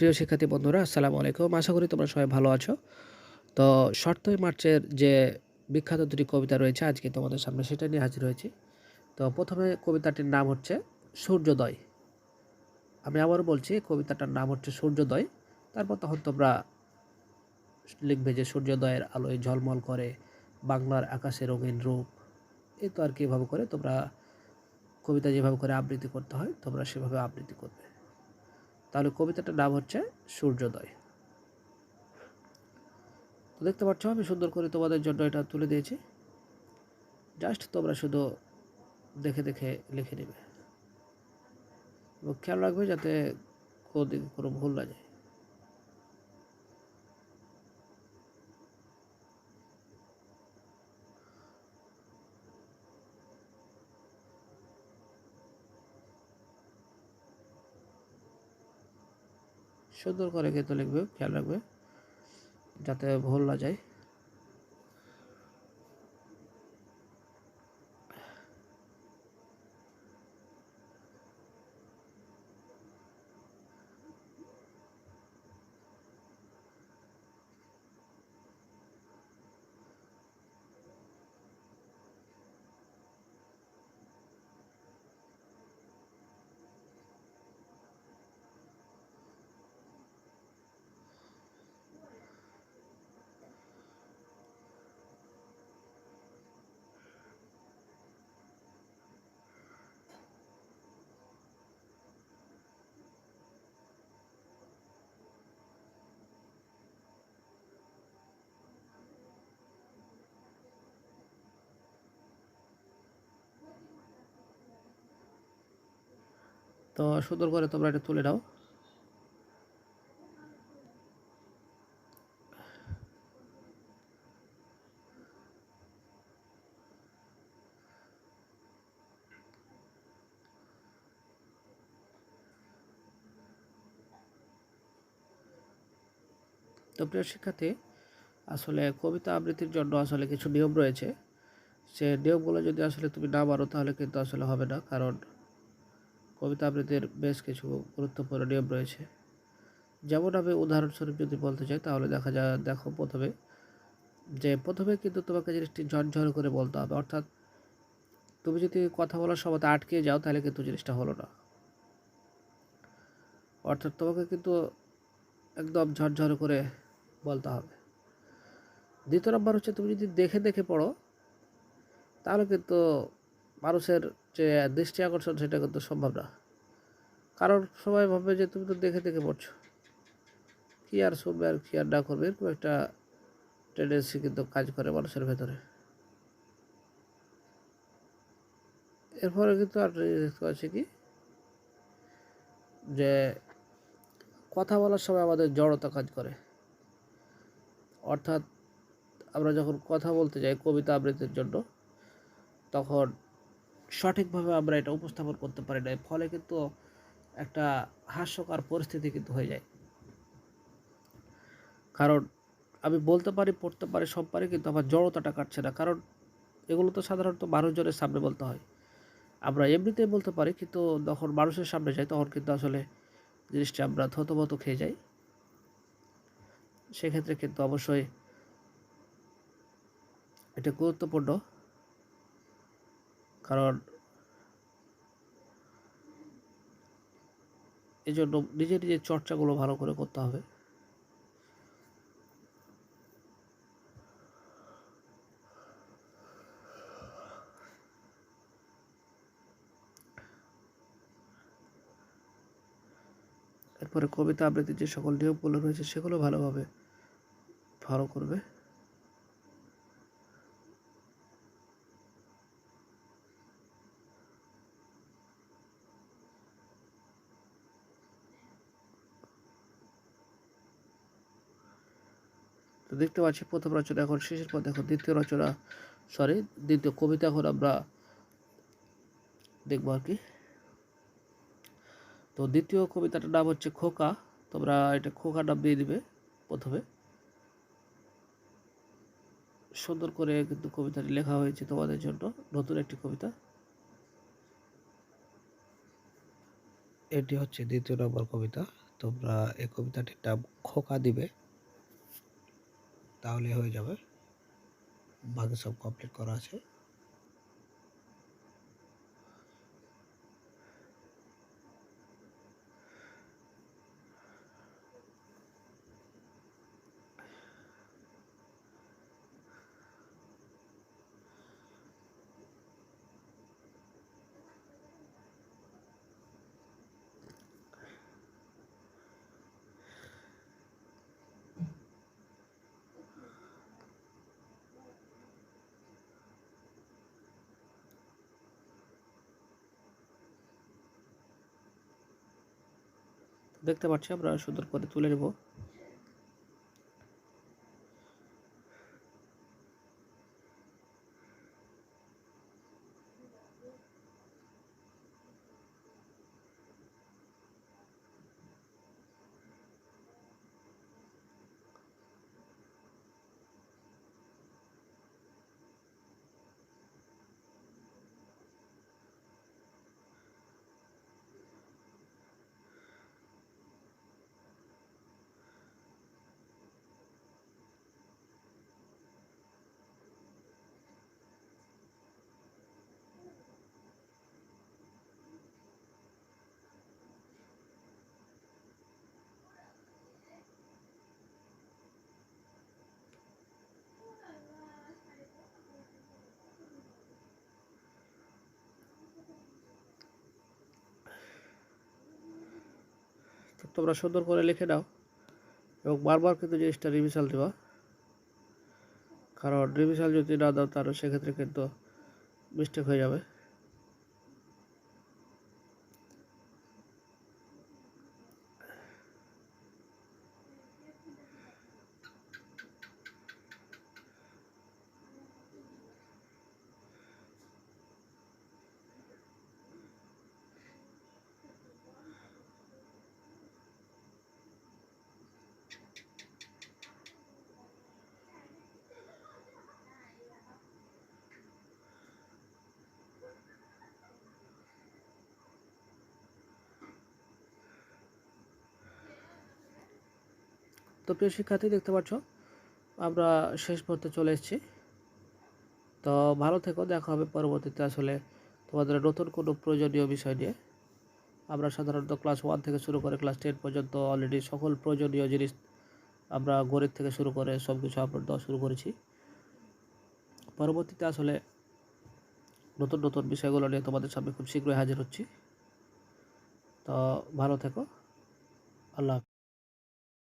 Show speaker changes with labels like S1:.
S1: প্রিয় শিক্ষার্থী বন্ধুরা, আসসালামু আলাইকুম। আশা করি তোমরা সবাই ভালো আছো। তো সপ্তই মার্চের যে বিখ্যাত দুটি কবিতা রয়েছে, আজকে তোমাদের সামনে সেটা নিয়ে হাজির হয়েছি। তো প্রথমে কবিতাটির নাম হচ্ছে সূর্যোদয়। আমি আবারও বলছি, কবিতাটার নাম হচ্ছে সূর্যোদয়। তারপর তখন তোমরা লিখবে যে সূর্যোদয়ের আলোয় ঝলমল করে, বাংলার আকাশে রঙিন রূপ। এই তো আর কি এভাবে করে তোমরা কবিতা যেভাবে করে আবৃত্তি করতে হয়, তোমরা সেভাবে আবৃত্তি করবে। তাহলে কবিতাটার নাম হচ্ছে সূর্যোদয়। তো দেখতে পাচ্ছ, আমি সুন্দর করে তোমাদের জন্য এটা তুলে দিয়েছি। জাস্ট তোমরা শুধু দেখে দেখে লিখে নেবে। এবং খেয়াল রাখবে যাতে কোনো কোনো ভুল না যায়। সুন্দর করে কিন্তু লিখবে খেয়াল রাখবে যাতে ভুল না যায়। তো সুন্দর করে তোমরা এটা তুলে নাও। তো প্রিয় শিক্ষার্থী, আসলে কবিতা আবৃত্তির জন্য আসলে কিছু নিয়ম রয়েছে। সে নিয়মগুলো যদি আসলে তুমি না মানো, তাহলে কিন্তু আসলে হবে না, কারণ কবিতা আবৃত্তির বেশ কিছু গুরুত্বপূর্ণ নিয়ম রয়েছে। যেমন আমি উদাহরণস্বরূপ যদি বলতে চাই, তাহলে দেখা যায় দেখো প্রথমে যে প্রথমে কিন্তু তোমাকে জিনিসটি ঝরঝর করে বলতে হবে। অর্থাৎ তুমি যদি কথা বলার সময় আটকে যাও, তাহলে কিন্তু জিনিসটা হলো না। অর্থাৎ তোমাকে কিন্তু একদম ঝরঝর করে বলতে হবে। দ্বিতীয় নম্বর হচ্ছে, তুমি যদি দেখে দেখে পড়ো, তাহলে কিন্তু মানুষের যে দৃষ্টি আকর্ষণ সেটা কিন্তু সম্ভব না। কারণ সবাই ভাবে যে তুমি তো দেখে দেখে পড়ছো। কী আর শুনবে আর কী আর না করবে? এরকম একটা টেন্ডেন্সি কিন্তু কাজ করে মানুষের ভেতরে। এরপরে কিন্তু আর দেখতে পাচ্ছি কি? যে কথা বলার সময় আমাদের জড়তা কাজ করে। অর্থাৎ আমরা যখন কথা বলতে যাই কবিতা আবৃত্তির জন্য, তখন সঠিকভাবে আমরা এটা উপস্থাপন করতে পারি না ফলে কিন্তু একটা হাস্যকর পরিস্থিতি কিন্তু হয়ে যায়। কারণ আমি বলতে পারি, পড়তে পারি, সব পারি, কিন্তু আমার জড়তাটা কাটছে না। কারণ এগুলো তো সাধারণত মানুষজনের সামনে বলতে হয়। আমরা এমনিতেই বলতে পারি, কিন্তু যখন মানুষের সামনে যাই, তখন কিন্তু আসলে জিনিসটা আমরা থতমত খেয়ে যাই। সেক্ষেত্রে কিন্তু অবশ্যই এটা গুরুত্বপূর্ণ। কারণ এই জন্য নিজের নিজের চর্চাগুলো ভালো করে করতে হবে। এরপরে কবিতা আবৃত্তির যে সকল নিয়মগুলো রয়েছে, সেগুলো ভালোভাবে ফলো করবে। তো দেখতে পাচ্ছি প্রথম রচনা এখন, শেষের পর দেখো দ্বিতীয় রচনা সরি দ্বিতীয় কবিতা এখন আমরা দেখব আর কি। তো দ্বিতীয় কবিতাটার নাম হচ্ছে খোকা, তোমরা এটা খোকা নাম দিয়ে দিবে প্রথমে। সুন্দর করে কিন্তু কবিতাটি লেখা হয়েছে তোমাদের জন্য, নতুন একটি কবিতা। এটি হচ্ছে দ্বিতীয় নম্বর কবিতা, তোমরা এই কবিতাটির নাম খোকা দিবে। তাহলে হয়ে যাবে। বাকি সব কমপ্লিট করা আছে। দেখতে পাচ্ছি আমরা সুন্দর করে তুলে নেব। তোমরা সুন্দর করে লিখে নাও এবং বারবার কিন্তু জিনিসটা রিভিশাল দেওয়া কারণ রিভিশাল যদি না দাও তাহলে সেক্ষেত্রে কিন্তু মিস্টেক হয়ে যাবে। তো প্রিয় শিক্ষার্থী, দেখতে পাচ্ছ, আমরা শেষ মুহূর্তে চলে এসেছি। তো ভালো থেকো, দেখা হবে পরবর্তীতে আসলে তোমাদের নতুন কোনো প্রয়োজনীয় বিষয় নিয়ে। আমরা সাধারণত ক্লাস ওয়ান থেকে শুরু করে ক্লাস টেন পর্যন্ত অলরেডি সকল প্রয়োজনীয় জিনিস আমরা গণিত থেকে শুরু করে সব কিছু আপলোড দেওয়া শুরু করেছি। পরবর্তীতে আসলে নতুন নতুন বিষয়গুলো নিয়ে তোমাদের সামনে খুব শীঘ্রই হাজির হচ্ছি। তো ভালো থেকো, আল্লাহ